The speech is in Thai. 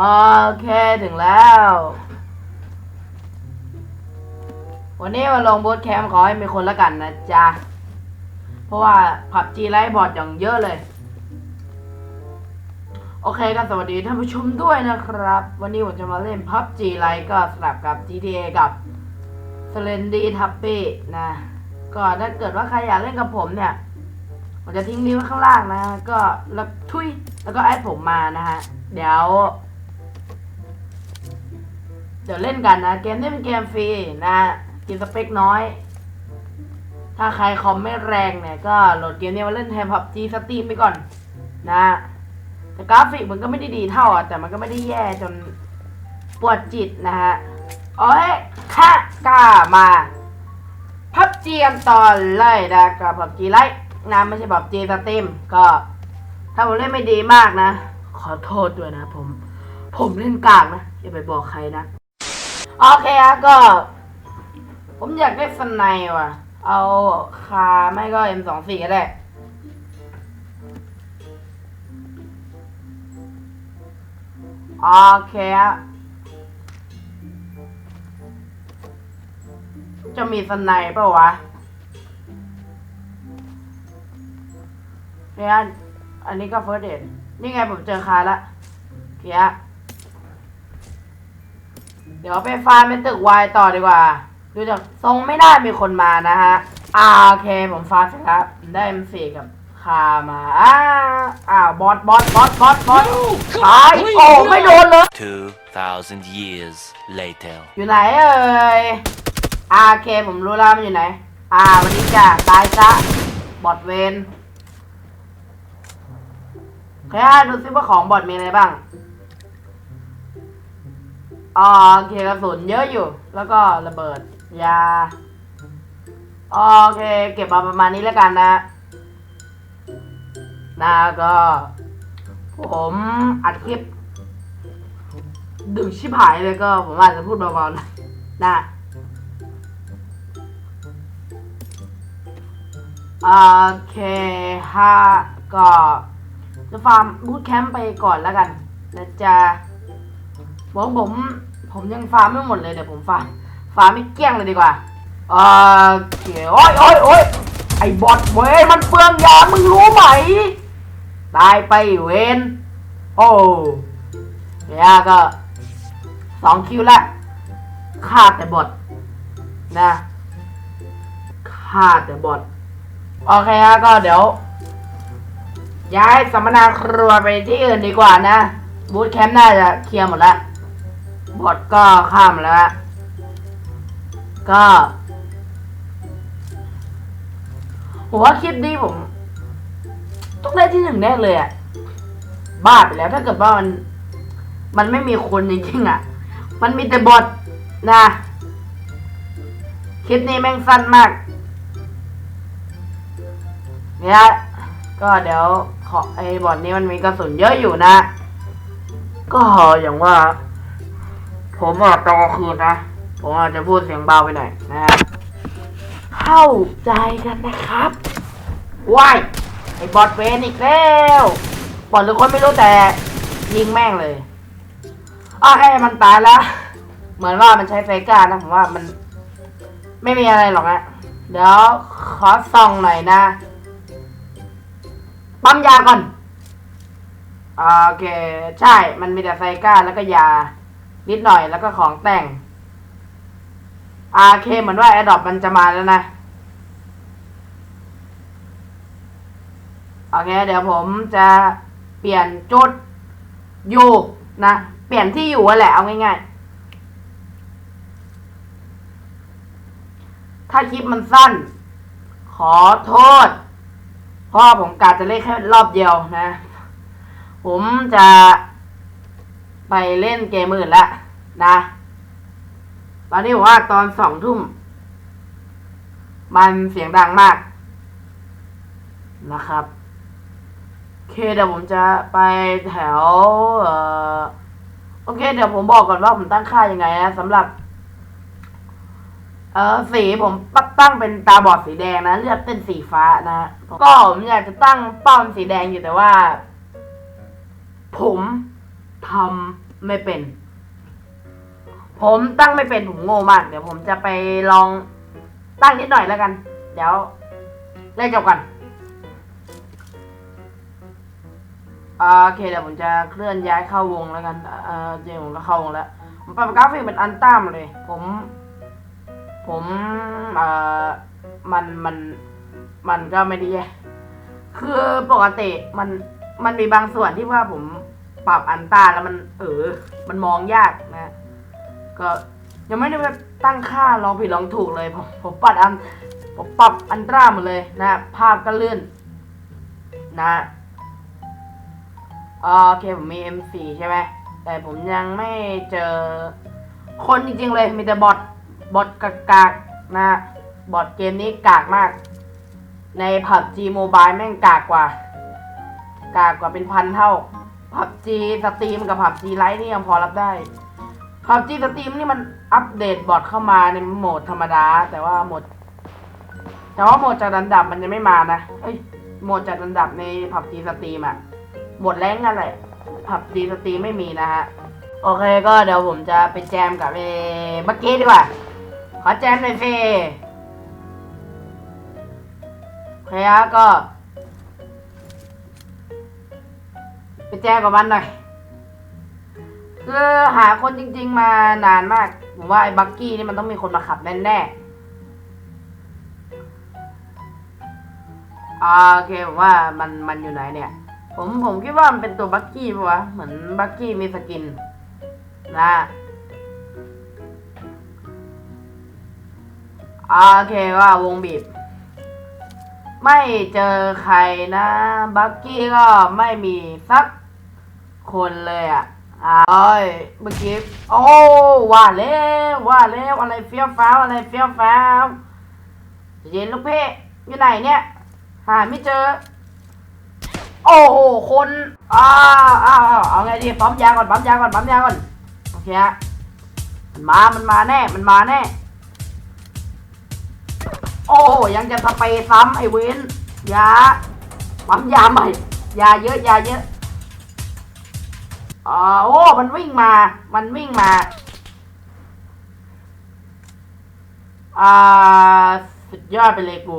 โอเคถึงแล้ว วันนี้มาลงบูธแคมป์ขอให้มีคนละกันนะจ๊ะ เพราะว่าผับจีไลฟ์บอร์ดอย่างเยอะเลย โอเคก็สวัสดีท่านผู้ชมด้วยนะครับ วันนี้ผมจะมาเล่นพับจีไลฟ์ก็สลับกับ GTA กับ s l e n d y t u p p y นะ ก็ถ้าเกิดว่าใครอยากเล่นกับผมเนี่ย ผมจะทิ้งลิงก์ไว้ข้างล่างนะ ก็แล้วทุยแล้วก็แอดผมมานะฮะ เดี๋ยว เดี๋ยวเล่นกันนะ เกมนี้เป็นเกมฟรีนะกินสเปคน้อย ถ้าใครคอมไม่แรงเนี่ย ก็โหลดเกมนี้มาเล่นแทนพับจีสตรีมไปก่อน นะแต่กราฟิกมันก็ไม่ได้ดีเท่าอะแต่มันก็ไม่ได้แย่จนปวดจิตนะฮะโอ้ยค่ะกล้ามา พับจีกันตอนเลยนะกับพับจีไลท์นะไม่ใช่พับจีสตรีมก็ถ้าผมเล่นไม่ดีมากนะ ขอโทษด้วยนะผม ผมเล่นกลางนะ อย่าไปบอกใครนะ โอเคอะก็ ผมอยากได้สไนด์ว่ะ เอาคาไม่ก็ M24 ก็ได้โอเคอะจะมีสไนด์เปล่าวะเนี่ยอันนี้ก็เฟิร์สเดทนี่ไงผมเจอคาละเคีย ดี๋ยวไปฟาร์มเป็นตึกวายต่อดีกว่า ดูจากทรงไม่น่ามีคนมานะฮะอ่าโอเคผมฟาร์มเสร็จแล้วได้ M4 กับคามาอ้าอ้าวบอสบอสบอสบอสบอสตายโอ้ไม่โดนเลย 2,000 years later. อยู่ไหนเอ่ยอาเคผมรู้แล้วมันอยู่ไหน อ่าวันนี้จ้ะตายซะบอดเวนแค่ดูซิว่าของบอดมีอะไรบ้าง อ๋อโอเคกระสุนเยอะอยู่ แล้วก็ระเบิด ยาโอเค เก็บมาประมาณนี้แล้วกันนะนะก็ ผมอัดคลิป ดึงชิบหายเลยก็ผมอาจจะพูดเบาๆนะนะโอเคฮะก็จะฟาร์มบูตแคมป์ไปก่อนแล้วกันนะจ๊ะ บอกผม ผมยังฟาร์มไม่หมดเลยเดี๋ยวผมฟาร์มฟาร์มไม่เกลี้ยงเลยดีกว่าโอเคโอ้ยโอ้ยโอ้ยไอ้บอทเว้ยมันเปลืองยามึงรู้ไหม ตายไปเวนโอ้เนี่ยก็สองคิวและฆ่าแต่บอทนะฆ่าแต่บอทโอเคฮะก็เดี๋ยว ย้ายสัมมนาครัวไปที่อื่นดีกว่านะ บูธแคมป์น่าจะเคลียร์หมดและ บอทก็ข้ามแล้ว ก็ผมว่าคลิปนี้ผม ต้องได้ที่หนึ่งแน่เลยอะบ้าไปแล้วถ้าเกิดว่ามัน มันไม่มีคนจริงๆอะมันมีแต่บอทนะคลิปนี้แม่งสั้นมากเนี่ยก็เดี๋ยวขอไอ้บอทนี้มันมีกระสุนเยอะอยู่นะ ก็อย่างว่า ผมอาตอนกลางคืนนะ ผมอาจจะพูดเสียงเบาไปหน่อยนะเข้าใจกันนะครับว้ายไอ้บอทเวนอีกแล้วบอทหรือคนไม่รู้แต่ยิงแม่งเลยอ้าวให้มันตายแล้ว เหมือนว่ามันใช้ไฟก้านะผมว่ามัน ไม่มีอะไรหรอกนะเดี๋ยวขอส่องหน่อยนะปั๊มยาก่อนโอเค ใช่มันมีแต่ไฟก้าแล้วก็ยา นิดหน่อยแล้วก็ของแต่งโอเคเหมือนว่าแอดดอปมันจะมาแล้วนะ โอเค เดี๋ยวผมจะเปลี่ยนจุดอยู่นะ เปลี่ยนที่อยู่แหละเอาง่ายๆ ถ้าคลิปมันสั้น ขอโทษพราะผมกาจะเล่นแค่รอบเดียวนะ ผมจะ ไปเล่นเกมอื่นแล้วนะตอนนี้ผมว่าตอนสองทุ่ม มันเสียงดังมาก นะครับโอเคเดี๋ยวผมจะไปแถวเอ่อโอเค เดี๋ยวผมบอกก่อนว่าผมตั้งค่ายังไงนะสำหรับ เออสีผมปักตั้งเป็นตาบอดสีแดงนะ เลือดเป็นสีฟ้านะ ก็ผมอยากจะตั้งป้าเป็นสีแดงอยู่แต่ว่า ผม ทำไม่เป็น ผมตั้งไม่เป็นผมโง่มาก เดี๋ยวผมจะไปลองตั้งนิดหน่อยแล้วกัน เดี๋ยวเล่นจบกันโอเคเดี๋ยวผมจะเคลื่อนย้ายเข้าวงแล้วกันอ่าเจผมก็เข้าวงแล้ว ผมปรับกราฟิกเป็นอันต้ามเลย ผม ผมเออมันมันมันก็ไม่ด้แย่คือปกติมันมันมีบางส่วนที่ว่าผม ปรับอันต้าแล้วมันเออ มันมองยากนะ ก็ยังไม่ได้ตั้งค่าลองผิดลองถูกเลยผมผมปรับอันผมปรับอันตราหมดเลยนะ ภาพก็เลื่อนนะโอเคผมมี M4 ใช่ไหมแต่ผมยังไม่เจอคนจริงๆเลยมีแต่บอทบอทกากๆนะบอทเกมนี้กากมาก ใน PUBG Mobile แม่งกากกว่า กากกว่าเป็นพันเท่า PUBG สตรีมกับ PUBG ไลท์นี่ยังพอรับได้ PUBG สตรีมนี่มันอัปเดตบอทเข้ามาในโหมดธรรมดา แต่ว่าโหมด แต่ว่าโหมดจัดอันดับมันยังไม่มานะเอ้ยโหมดจัดอันดับใน PUBG สตรีมอะโหมดแรงกันแหละ PUBG สตรีมไม่มีนะฮะ โอเคก็เดี๋ยวผมจะไปแจมกับเอบักกี้ดีกว่า ขอแจมหน่อยสิโอเคฮะก็ ไปแจมกับมันหน่อยคือหาคนจริง ๆ มานานมาก ผมว่าไอ้บักกี้นี่มันต้องมีคนมาขับแน่ๆอ่าโอเคผมว่ามันมันอยู่ไหนเนี่ย ผมผมคิดว่ามันเป็นตัวบักกี้ปะวะ เหมือนบักกี้มีสกิน นะโอเคว่าวงบีบ ไม่เจอใครนะ บักกี้ก็ไม่มีสัก คนเลยอะอ่าโอ้ยเมื่อกี้ โอ้ว่าแล้วว่าแล้วอะไรเฟี้ยวฟ้าวอะไรเฟี้ยวฟ้าวเย็นลูกเพ่อยู่ไหนเนี่ยหาไม่เจอ โอ้โหคนอ้าวอ้าวเอาไงดีปั๊มยาก่อนปั๊มยาก่อนปั๊มยาก่อนโอเคฮะมันมามันมาแน่มันมาแน่ โอ้ยังจะสเปรย์ซ้ำไอ้เวนยาปั๊มยาใหม่ยาเยอะยาเยอะ อ๋อโอ้ มันวิ่งมา มันวิ่งมา อ่า สุดยอดไปเลยกู